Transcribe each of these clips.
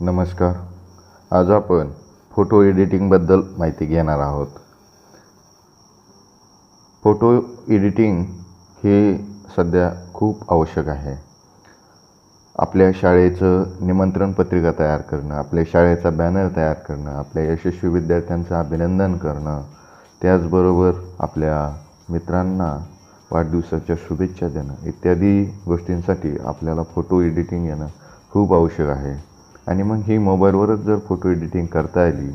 नमस्कार. आज आपण फोटो एडिटिंगबद्दल माहिती घेणार आहोत. फोटो एडिटिंग हे सध्या खूप आवश्यक आहे. आपल्या शाळेचं निमंत्रण पत्रिका तयार करणं आपल्या शाळेचा बॅनर तयार करणं आपल्या यशस्वी विद्यार्थ्यांचं अभिनंदन करणं त्याचबरोबर आपल्या मित्रांना वाढदिवसाच्या शुभेच्छा देणं इत्यादी गोष्टींसाठी आपल्याला फोटो एडिटिंग येणं खूप आवश्यक आहे. आणि मग ही मोबाईलवरच जर फोटो एडिटिंग करता आली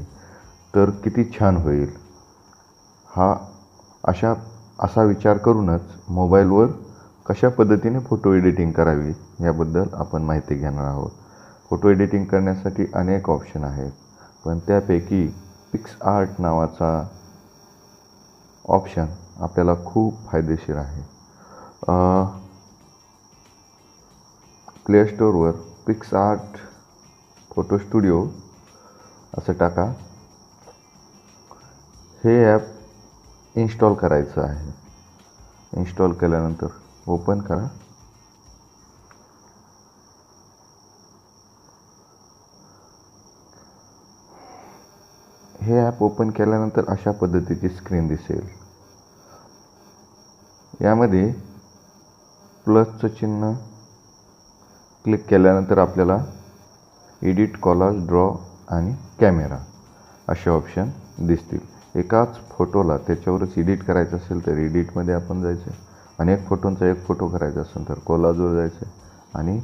तर किती छान होईल. हा अशा असा विचार करूनच मोबाईलवर कशा पद्धतीने फोटो एडिटिंग करावी याबद्दल आपण माहिती घेणार आहोत. फोटो एडिटिंग करण्यासाठी अनेक ऑप्शन आहेत पण त्यापैकी पिक्स आर्ट नावाचा ऑप्शन आपल्याला खूप फायदेशीर आहे. प्ले स्टोअरवर पिक्स आर्ट फोटो स्टुडिओ असं टाका. हे ॲप इन्स्टॉल करायचं आहे. इन्स्टॉल केल्यानंतर ओपन करा. हे ॲप ओपन केल्यानंतर अशा पद्धतीची स्क्रीन दिसेल. यामध्ये प्लसचं चिन्ह क्लिक केल्यानंतर आपल्याला एडिट कॉलाज ड्रॉ आणि कॅमेरा असे ऑप्शन दिसतील. एकाच फोटोला त्याच्यावरच एडिट करायचं असेल तर एडिटमध्ये आपण जायचं अनेक फोटोंचा एक फोटो करायचा असेल तर कोलाजवर जायचं आणि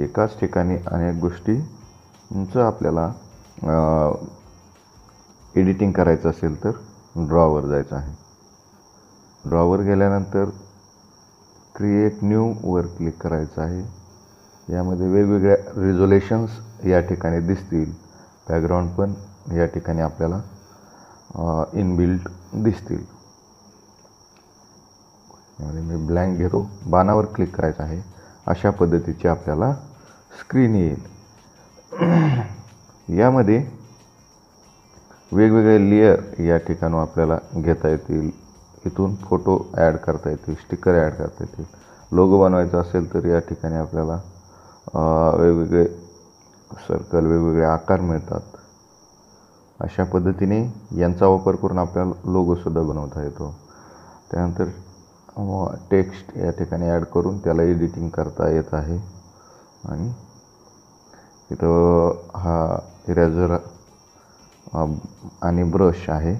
एकाच ठिकाणी अनेक गोष्टींचं आपल्याला एडिटिंग करायचं असेल तर ड्रॉवर जायचं आहे. ड्रॉवर गेल्यानंतर क्रिएट न्यूवर क्लिक करायचं आहे. यामध्ये वेगवेगळ्या रिझोलेशन्स या ठिकाणी दिसतील. बॅकग्राऊंड पण या ठिकाणी आपल्याला इनबिल्ट दिसतील. यामध्ये मी ब्लँक घेतो. बाणावर क्लिक करायचं आहे. अशा पद्धतीची आपल्याला स्क्रीन येईल. यामध्ये वेगवेगळे लेअर या ठिकाणी आपल्याला घेता येतील. इथून फोटो ॲड करता येतील स्टिकर ॲड करता येतील. लोगो बनवायचा असेल तर या ठिकाणी आपल्याला वेगवेगळे सर्कल वेगवेगळे आकार मिळतात. अशा पद्धतीने यांचा वापर करून आपल्याला लोगोसुद्धा बनवता येतो. त्यानंतर टेक्स्ट या ठिकाणी ॲड करून त्याला एडिटिंग करता येत आहे. आणि इथं हा इरेझर आणि ब्रश आहे.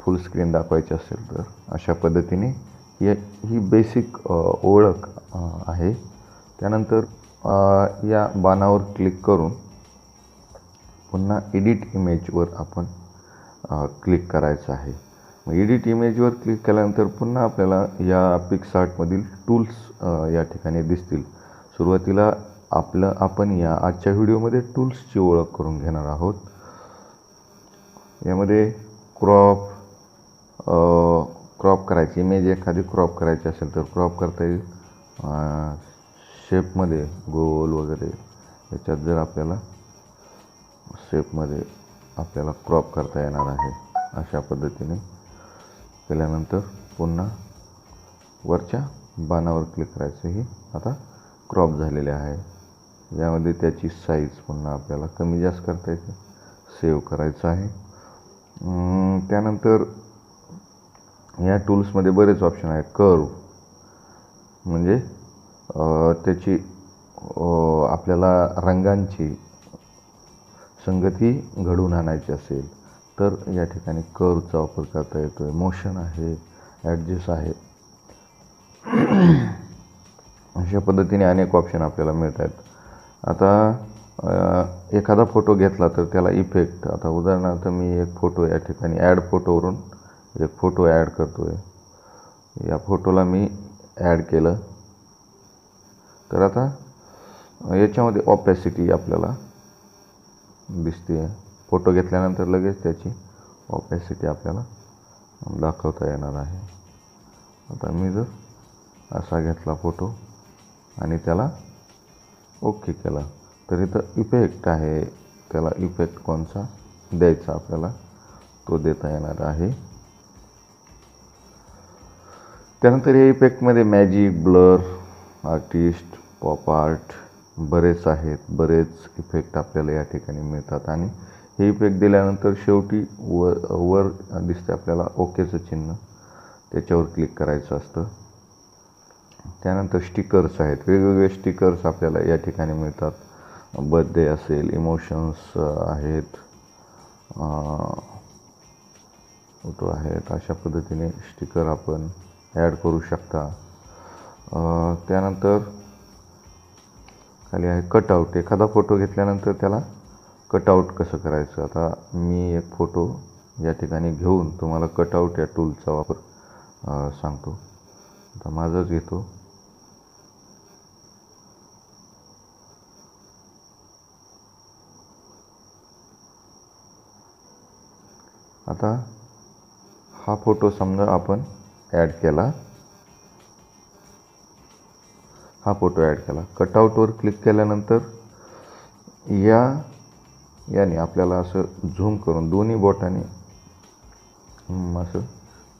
फुल स्क्रीन दाखवायची असेल तर अशा पद्धतीने या ही बेसिक ओळख आहे. त्यानंतर या बाणावर क्लिक करून पुन्हा एडिट इमेजवर आपण क्लिक करायचं आहे. मग एडिट इमेजवर क्लिक केल्यानंतर पुन्हा आपल्याला या पिक्सआर्टमधील टूल्स या ठिकाणी दिसतील. सुरुवातीला आपलं आपण या आजच्या व्हिडिओमध्ये टूल्सची ओळख करून घेणार आहोत. यामध्ये क्रॉप क्रॉप करायची. इमेज एखादी क्रॉप करायची असेल तर क्रॉप करता येईल. शेपमध्ये गोल वगैरे याच्यात जर आपल्याला शेपमध्ये आपल्याला क्रॉप करता येणार आहे अशा पद्धतीने केल्यानंतर पुन्हा वरच्या बाणावर क्लिक करायचं ही आता क्रॉप झालेले आहे. यामध्ये त्याची साईज पुन्हा आपल्याला कमी जास्त करता येते सेव्ह करायचं आहे. त्यानंतर या टूल्समध्ये बरेच ऑप्शन आहेत. कर्व म्हणजे त्याची आपल्याला रंगांची संगती घडवून आणायची असेल तर या ठिकाणी कर्वचा वापर करता येतो आहे मोशन आहे ॲडजस्ट आहे. अशा पद्धतीने अनेक ऑप्शन आपल्याला मिळत आहेत आता एखादा फोटो घेतला तर त्याला इफेक्ट आता उदाहरणार्थ मी एक फोटो या ठिकाणी ॲड फोटोवरून एक फोटो ॲड करतो आहे या फोटोला मी ॲड केलं. तर आता याच्यामध्ये ऑपॅसिटी आपल्याला दिसते. फोटो घेतल्यानंतर लगेच त्याची ऑपॅसिटी आपल्याला दाखवता येणार आहे. आता मी जर असा घेतला फोटो आणि त्याला ओके केला तर इथं इफेक्ट आहे. त्याला इफेक्ट कोणचा? द्यायचा आपल्याला. तो देता येणार आहे. त्यानंतर या इफेक्टमध्ये magic blur artist pop art बरेच आहेत बरेच इफेक्ट आपल्याला या ठिकाणी मिळतात. आणि हे इफेक्ट दिल्यानंतर शेवटी वर वर दिसते आपल्याला ओकेचं चिन्ह. त्याच्यावर क्लिक करायचं असतं. त्यानंतर स्टिकर्स आहेत. वेगवेगळे स्टिकर्स आपल्याला या ठिकाणी मिळतात. बर्थडे असेल इमोशन्स आहेत. फोटो आहेत. अशा पद्धतीने स्टिकर आपण ॲड करू शकता. त्यानंतर खाली आहे. कटआउट एखादा फोटो घेतल्यानंतर त्याला कटआउट कसं करायचं? आता मी एक फोटो या ठिकाणी घेऊन तुम्हाला कटआउट या टूलचा वापर सांगतो. आता माझंच घेतो. आता हा फोटो समजा आपण ॲड केला. हा फोटो ॲड केला. कटआउटवर क्लिक केल्यानंतर या याने आपल्याला असं झूम करून दोन्ही बोटाने असं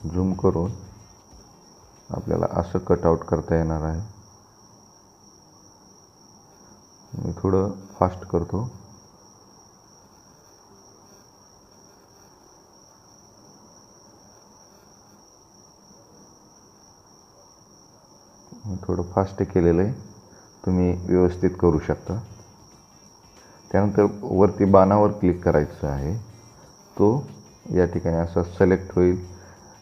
झूम करून आपल्याला असं कटआउट करता येणार आहे. मी थोडं फास्ट करतो. थोडं फास्ट केलेलं आहे. तुम्ही व्यवस्थित करू शकता. त्यानंतर वरती बाणावर क्लिक करायचं आहे. तो या ठिकाणी असा सिलेक्ट होईल.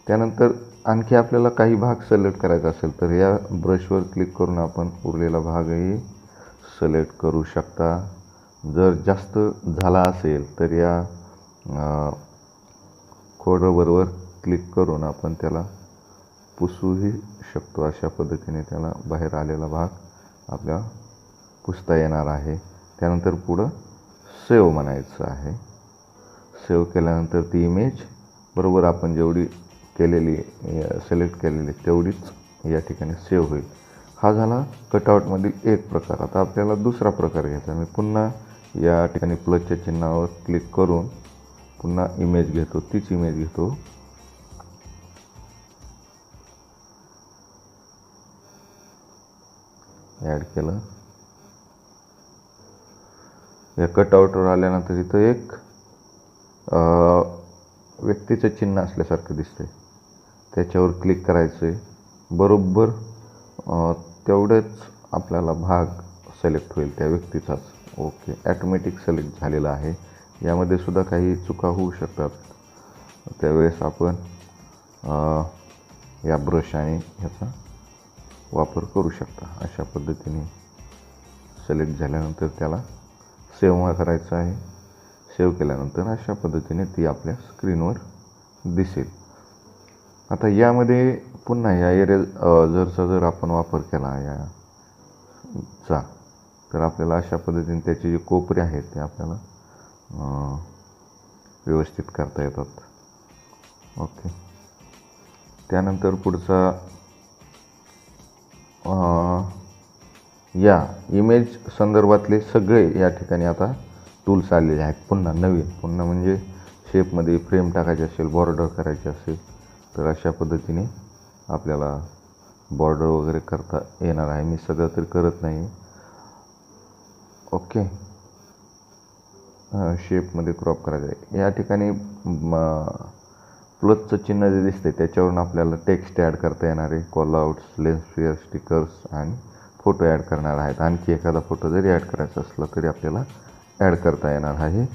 त्यानंतर आणखी आपल्याला काही भाग सिलेक्ट करायचा असेल तर या ब्रशवर क्लिक करून आपण उरलेला भागही सिलेक्ट करू शकता. जर जास्त झाला असेल तर या खोडरबरोबर क्लिक करून आपण त्याला पुसूही शकतो अशा पद्धतीने त्याला बाहेर आलेला भाग आपल्या पुसता येणार आहे. त्यानंतर पुढं सेव म्हणायचं आहे. सेव केल्यानंतर ती इमेज बरोबर आपण जेवढी केलेली सिलेक्ट केलेली तेवढीच या ठिकाणी सेव होईल. हा झाला कटआउटमधील एक प्रकार. आता आपल्याला दुसरा प्रकार घ्यायचा मी पुन्हा या ठिकाणी प्लसच्या चिन्हावर क्लिक करून पुन्हा इमेज घेतो तीच इमेज घेतो. ॲड केलं. या कटआउटवर आल्यानंतर इथं एक व्यक्तीचं चिन्ह असल्यासारखं दिसतंय. त्याच्यावर क्लिक करायचं आहे बरोबर तेवढेच आपल्याला भाग सिलेक्ट होईल त्या व्यक्तीचाच. ओके ॲटोमॅटिक सिलेक्ट झालेला आहे. यामध्ये सुद्धा काही चुका होऊ शकतात. त्यावेळेस आपण या ब्रश आणि ह्याचा वापर करू शकता. अशा पद्धतीने सिलेक्ट झाल्यानंतर त्याला सेव्ह करायचं आहे. सेव्ह केल्यानंतर अशा पद्धतीने ती आपल्या स्क्रीनवर दिसेल. आता यामध्ये पुन्हा या एरिया जरचा जर आपण वापर केला या चा तर आपल्याला अशा पद्धतीने त्याचे जे कोपरे आहेत ते आपल्याला व्यवस्थित करता येतात. ओके त्यानंतर पुढचा या इमेज संदर्भातले सगळे या ठिकाणी आता टूल्स आलेले आहेत. पुन्हा नवीन पुन्हा म्हणजे शेपमध्ये फ्रेम टाकायचे असेल बॉर्डर करायची असेल तर अशा पद्धतीने आपल्याला बॉर्डर वगैरे करता येणार आहे. मी सध्या तरी करत नाही. ओके शेपमध्ये क्रॉप करायचं आहे. या ठिकाणी प्लसचं चिन्ह जे दिसते त्याच्यावरून आपल्याला टेक्स्ट ॲड करता येणार आहे. कॉलआउट्स लेन्सफिअर स्टिकर्स आणि फोटो ॲड करणार आहेत. आणखी एखादा फोटो जरी ॲड करायचा असला तरी आपल्याला ॲड करता येणार आहे.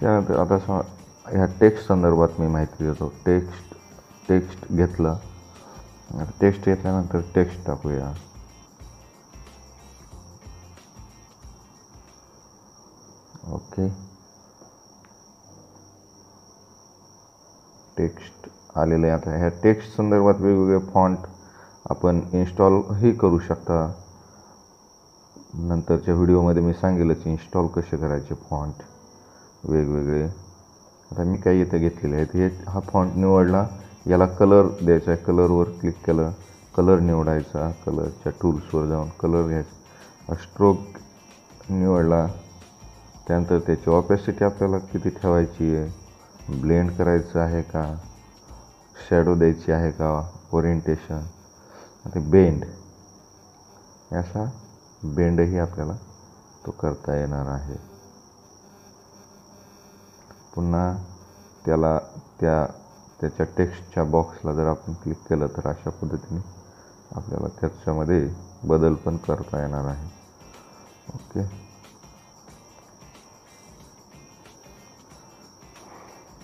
त्यानंतर आता स ह्या टेक्स्ट संदर्भात मी माहिती देतो. टेक्स्ट टेक्स्ट घेतलं. टेक्स्ट घेतल्यानंतर टेक्स्ट टाकूया. ओके. टेक्स्ट आलेले आहे. आता ह्या टेक्स्ट संदर्भात वेगवेगळे फॉन्ट आपण इन्स्टॉलही करू शकता. नंतरच्या व्हिडिओमध्ये मी सांगेलच इन्स्टॉल कसे करायचे फॉन्ट वेगवेगळे. आता मी काही इथं घेतलेले आहेत. हे हा फॉन्ट निवडला. याला कलर द्यायचा. आहे कलरवर क्लिक केलं. कलर निवडायचा. कलरच्या टूल्सवर जाऊन कलर घ्यायचा. स्ट्रोक निवडला. त्यानंतर त्याची ऑपॅसिटी आपल्याला किती ठेवायची आहे? ब्लेंड करायचं आहे का? शॅडो द्यायची आहे का? ओरिएंटेशन ते बेंड असा बेंडही आपल्याला तो करता येणार आहे. पुन्हा त्याला त्या त्याच्या टेक्स्टच्या बॉक्सला जर आपण क्लिक केलं तर अशा पद्धतीने आपल्याला त्याच्यामध्ये बदल पण करता येणार आहे. ओके.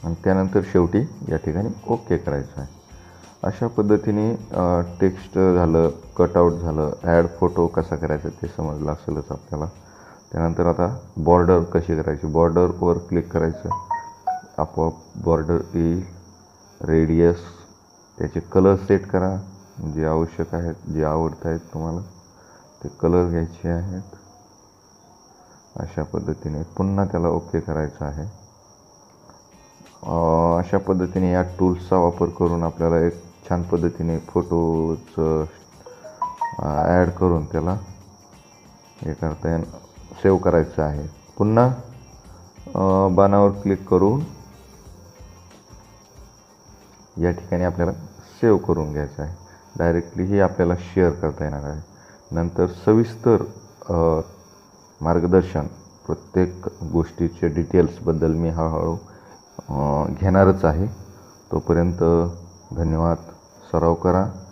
आणि त्यानंतर शेवटी या ठिकाणी ओके करायचं आहे. अशा पद्धतीने टेक्स्ट झालं कटआउट झालं ॲड फोटो कसा करायचा ते समजलं असेलच आपल्याला. त्यानंतर आता बॉर्डर कशी करायची? बॉर्डरवर क्लिक करायचं. आपोआप बॉर्डर येईल. रेडियस त्याचे कलर सेट करा. जे आवश्यक आहेत जे आवडत आहेत तुम्हाला ते कलर घ्यायचे आहेत. अशा पद्धतीने पुन्हा त्याला ओके करायचं आहे. अशा पद्धतीने या टूल्सचा वापर करून आपल्याला एक छान पद्धतीने फोटोचं ॲड करून त्याला हे करता येईल. सेव्ह करायचं आहे. पुन्हा बाणावर क्लिक करून या ठिकाणी आपल्याला सेव्ह करून घ्यायचं आहे. डायरेक्टली हे आपल्याला शेअर करता येणार आहे. नंतर सविस्तर मार्गदर्शन प्रत्येक गोष्टीचे डिटेल्सबद्दल मी हळूहळू घेणारच आहे. तोपर्यंत धन्यवाद. सराव करा.